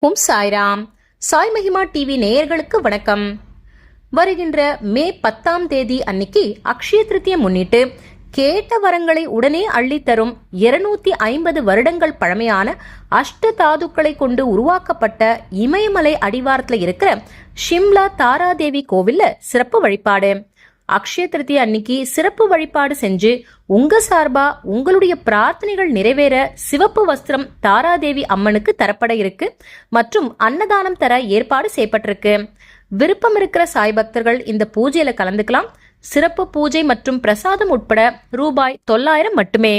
ஓம் சாய்ராம். சாய் மகிமா டிவி நேயர்களுக்கு வணக்கம். வருகின்ற மே பத்தாம் தேதி அன்னைக்கு அக்ஷய திருத்தியை முன்னிட்டு கேட்ட வரங்களை உடனே அள்ளித்தரும் இருநூத்தி ஐம்பது வருடங்கள் பழமையான அஷ்ட தாதுக்களை கொண்டு உருவாக்கப்பட்ட இமயமலை அடிவாரத்தில் இருக்கிற ஷிம்லா தாராதேவி கோவில்ல சிறப்பு வழிபாடு. அக்ஷய திருத்தி அன்னைக்கு சிறப்பு வழிபாடு செஞ்சு உங்க சார்பா உங்களுடைய பிரார்த்தனைகள் நிறைவேற சிவப்பு வஸ்திரம் தாராதேவி அம்மனுக்கு தரப்பட இருக்கு மற்றும் அன்னதானம் தர ஏற்பாடு செய்யப்பட்டிருக்கு. விருப்பம் இருக்கிற சாய் பக்தர்கள் இந்த பூஜையில கலந்துக்கலாம். சிறப்பு பூஜை மற்றும் பிரசாதம் உட்பட ரூபாய் தொள்ளாயிரம் மட்டுமே.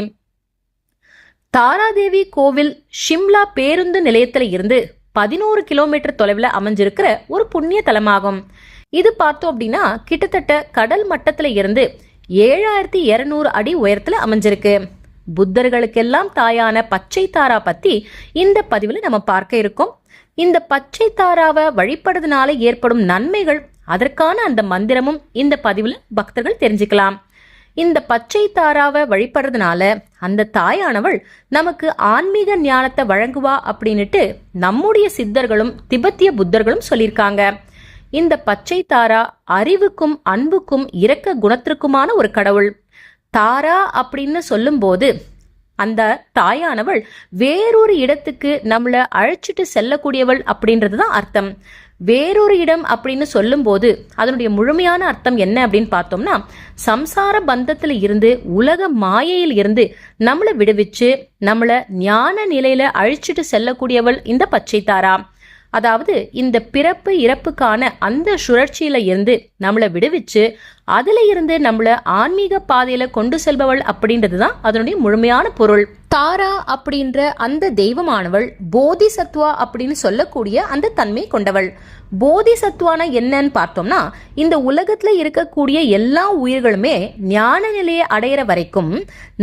தாராதேவி கோவில் ஷிம்லா பேருந்து நிலையத்தில் இருந்து பதினோரு கிலோமீட்டர் தொலைவில் அமைஞ்சிருக்கிற ஒரு புண்ணிய தலமாகும். இது பார்த்தோம் அப்படின்னா கிட்டத்தட்ட கடல் மட்டத்தில் இருந்து ஏழாயிரத்தி இரநூறு அடி உயரத்தில் அமைஞ்சிருக்கு. புத்தர்களுக்கெல்லாம் தாயான பச்சை தாரா பற்றி இந்த பதிவில் நம்ம பார்க்க இருக்கோம். இந்த பச்சை தாராவை வழிபடுறதுனால ஏற்படும் நன்மைகள் அதற்கான அந்த மந்திரமும் இந்த பதிவில் பக்தர்கள் தெரிஞ்சுக்கலாம். இந்த பச்சை தாராவை வழிபடுறதுனால அந்த தாயானவள் நமக்கு ஆன்மீக ஞானத்தை வழங்குவா அப்படின்னுட்டு நம்முடைய சித்தர்களும் திபெத்திய புத்தர்களும் சொல்லியிருக்காங்க. இந்த பச்சை தாரா அறிவுக்கும் அன்புக்கும் இரக்க குணத்திற்குமான ஒரு கடவுள். தாரா அப்படின்னு சொல்லும்போது அந்த தாயானவள் வேறொரு இடத்துக்கு நம்மளை அழைச்சிட்டு செல்லக்கூடியவள் அப்படின்றது தான் அர்த்தம். வேறொரு இடம் அப்படின்னு சொல்லும்போது அதனுடைய முழுமையான அர்த்தம் என்ன அப்படின்னு பார்த்தோம்னா சம்சார பந்தத்தில் இருந்து உலக மாயையில் இருந்து நம்மளை விடுவிச்சு நம்மளை ஞான நிலையில அழிச்சிட்டு செல்லக்கூடியவள் இந்த பச்சை தாரா. அதாவது இந்த பிறப்பு இறப்புக்கான அந்த சுழற்சியில இருந்து நம்மளை விடுவிச்சு அதுல இருந்து நம்மளை ஆன்மீக பாதையில கொண்டு செல்பவள் அப்படின்றது தான் அதனுடைய முழுமையான பொருள். தாரா அப்படின்ற அந்த தெய்வமானவள் போதிசத்வா அப்படின்னு சொல்லக்கூடிய அந்த தன்மை கொண்டவள். போதிசத்வானா என்னன்னு பார்த்தோம்னா இந்த உலகத்துல இருக்கக்கூடிய எல்லா உயிர்களுமே ஞான நிலையை அடையிற வரைக்கும்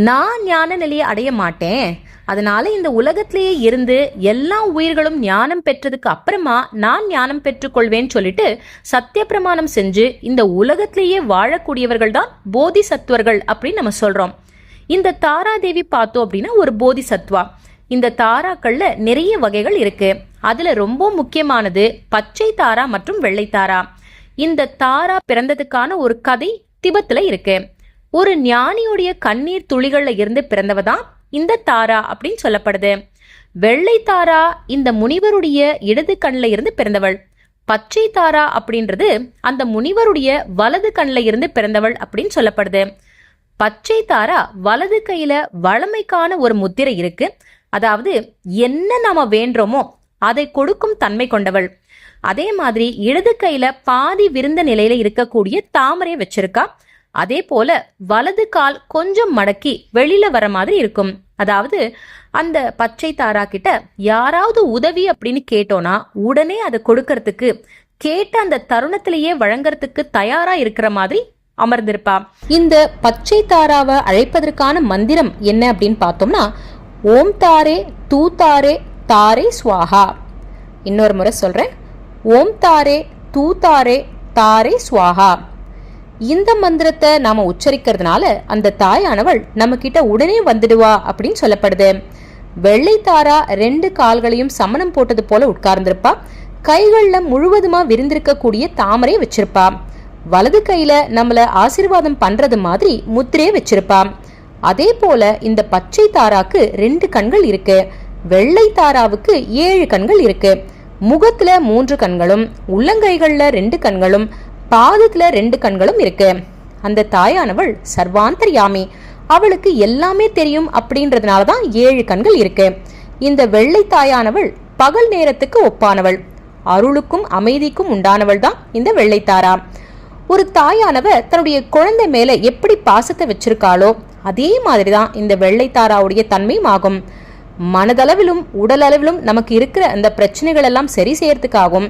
நான் ஞான நிலையை அடைய மாட்டேன். அதனால இந்த உலகத்திலேயே இருந்து எல்லா உயிர்களும் ஞானம் பெற்றதுக்கு அப்புறமா நான் ஞானம் பெற்றுக்கொள்வேன்னு சொல்லிட்டு சத்திய பிரமாணம் செஞ்சு இந்த உலகத்திலேயே வாழக்கூடியவர்கள் தான் போதிசத்துவர்கள் அப்படின்னு நம்ம சொல்றோம். இந்த தாராதேவி பார்த்தோம் அப்படின்னா ஒரு போதிசத்வா. இந்த தாராக்கள்ல நிறைய வகைகள் இருக்கு. அதுல ரொம்ப முக்கியமானது பச்சை தாரா மற்றும் வெள்ளை தாரா. இந்த தாரா பிறந்ததுக்கான ஒரு கதை திபத்துல இருக்கு. ஒரு ஞானியுடைய கண்ணீர் துளிகள்ல இருந்து பிறந்தவதான் இந்த தாரா அப்படின்னு சொல்லப்படுது. வெள்ளை தாரா இந்த முனிவருடைய இடது கண்ணில் இருந்து பிறந்தவள். பச்சை தாரா அப்படின்றது அந்த முனிவருடைய வலது கண்ணில் இருந்து பிறந்தவள் அப்படின்னு சொல்லப்படுது. பச்சை தாரா வலது கையில வளமைக்கான ஒரு முத்திரை இருக்கு. அதாவது என்ன நாம வேண்டுறோமோ அதை கொடுக்கும் தன்மை கொண்டவள். அதே மாதிரி இடது கையில பாதி விருந்த நிலையில இருக்கக்கூடிய தாமரையை வச்சிருக்கா. அதே போல வலது கால் கொஞ்சம் மடக்கி வெளியில வர மாதிரி இருக்கும். அதாவது அந்த பச்சை தாரா கிட்ட யாராவது உதவி அப்படின்னு கேட்டோம்னா உடனே அதை கொடுக்கறதுக்கு கேட்ட அந்த தருணத்திலேயே வழங்கறதுக்கு தயாரா இருக்கிற மாதிரி அமர்ந்திருப்பா. இந்த பச்சை தாராவை அழைப்பதற்கான மந்திரம் என்ன அப்படின்னு பார்த்தோம்னா ஓம் தாரே தூ தாரே தாரே சுவாகா. இன்னொரு முறை சொல்றேன். ஓம் தாரே தூ தாரே தாரே சுவாகா. இந்த மந்திரத்தை நாம உச்சரிக்கிறதுனால அந்த தாயானவள் நம்ம கிட்ட உடனே வந்துடுவா அப்படின்னு சொல்லப்படுது. வெள்ளை தாரா ரெண்டு கால்களையும் சமணம் போட்டது போல உட்கார்ந்திருப்பா. கைகளில் முழுவதுமா விரிந்திருக்கக்கூடிய தாமரை வச்சிருப்பா. வலது கையில நம்மள ஆசீர்வாதம் பண்றது மாதிரி முத்திரையை வச்சிருப்பான் அதே போல இந்த பச்சை தாராக்கு ரெண்டு கண்கள் இருக்கு. வெள்ளை தாராவுக்கு ஏழு கண்கள் இருக்கு. முகத்துல மூன்று கண்களும் உள்ளங்கைகள்ல ரெண்டு கண்களும் பாதத்துல ரெண்டு கண்களும் இருக்கு. அந்த தாயானவள் சர்வாந்தர்யாமி. அவளுக்கு எல்லாமே தெரியும் அப்படின்றதுனால தான் ஏழு கண்கள் இருக்கு. இந்த வெள்ளை தாயானவள் பகல் நேரத்துக்கு ஒப்பானவள். அருளுக்கும் அமைதிக்கும் உண்டானவள் தான் இந்த வெள்ளைத்தாரா ஒரு தாயானவ தன்னுடைய குழந்தை மேல எப்படி பாசத்தை வச்சிருக்காளோ அதே மாதிரி தான் இந்த வெள்ளைத்தாராவுடைய தன்மையும் ஆகும். மனதளவிலும் உடலளவிலும் நமக்கு இருக்கிற அந்த பிரச்சனைகள் எல்லாம் சரி செய்யறதுக்காகவும்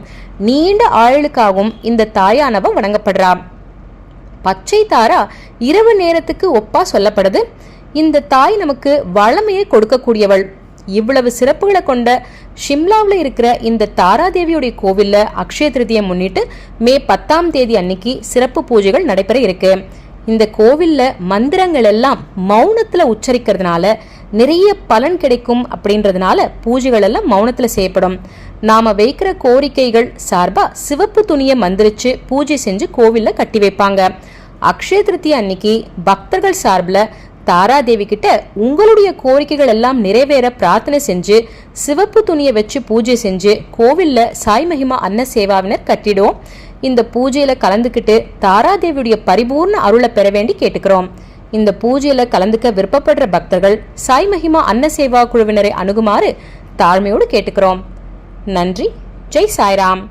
நீண்ட ஆயுளுக்காகவும் இந்த தாயானவ வணங்கப்படுறா பச்சை தாரா இரவு நேரத்துக்கு ஒப்பா சொல்லப்படுது. இந்த தாய் நமக்கு வளமையை கொடுக்கக்கூடியவள். இவ்வளவு சிறப்புகளை கொண்ட ஷிம்லாவில் இருக்கிற இந்த தாராதேவியுடைய கோவிலில் அக்ஷய திருதியை முன்னிட்டு மே பத்தாம் தேதி அன்னைக்கு சிறப்பு பூஜைகள் நடைபெற இருக்கு. இந்த கோவில்ல மந்திரங்கள் எல்லாம் மௌனத்தில் உச்சரிக்கிறதுனால நிறைய பலன் கிடைக்கும் அப்படின்றதுனால பூஜைகள் எல்லாம் மௌனத்தில் செய்யப்படும். நாம வைக்கிற கோரிக்கைகள் சார்பாக சிவப்பு துணியை மந்திரிச்சு பூஜை செஞ்சு கோவில்ல கட்டி வைப்பாங்க. அக்ஷய திருத்தி அன்னைக்கு பக்தர்கள் சார்பில் தாராதேவி கிட்ட உங்களுடைய கோரிக்கைகள் எல்லாம் நிறைவேற பிரார்த்தனை செஞ்சு சிவப்பு துணியை வச்சு பூஜை செஞ்சு கோவில்ல சாய் மகிமா அன்ன சேவாவினர் கட்டிடும். இந்த பூஜையில கலந்துக்கிட்டு தாராதேவியுடைய பரிபூர்ண அருளை பெற வேண்டி கேட்டுக்கிறோம். இந்த பூஜையில கலந்துக்க விருப்பப்படுற பக்தர்கள் சாய் மகிமா அன்ன சேவா குழுவினரை அணுகுமாறு தாழ்மையோடு கேட்டுக்கிறோம். நன்றி. ஜெய் சாய்ராம்.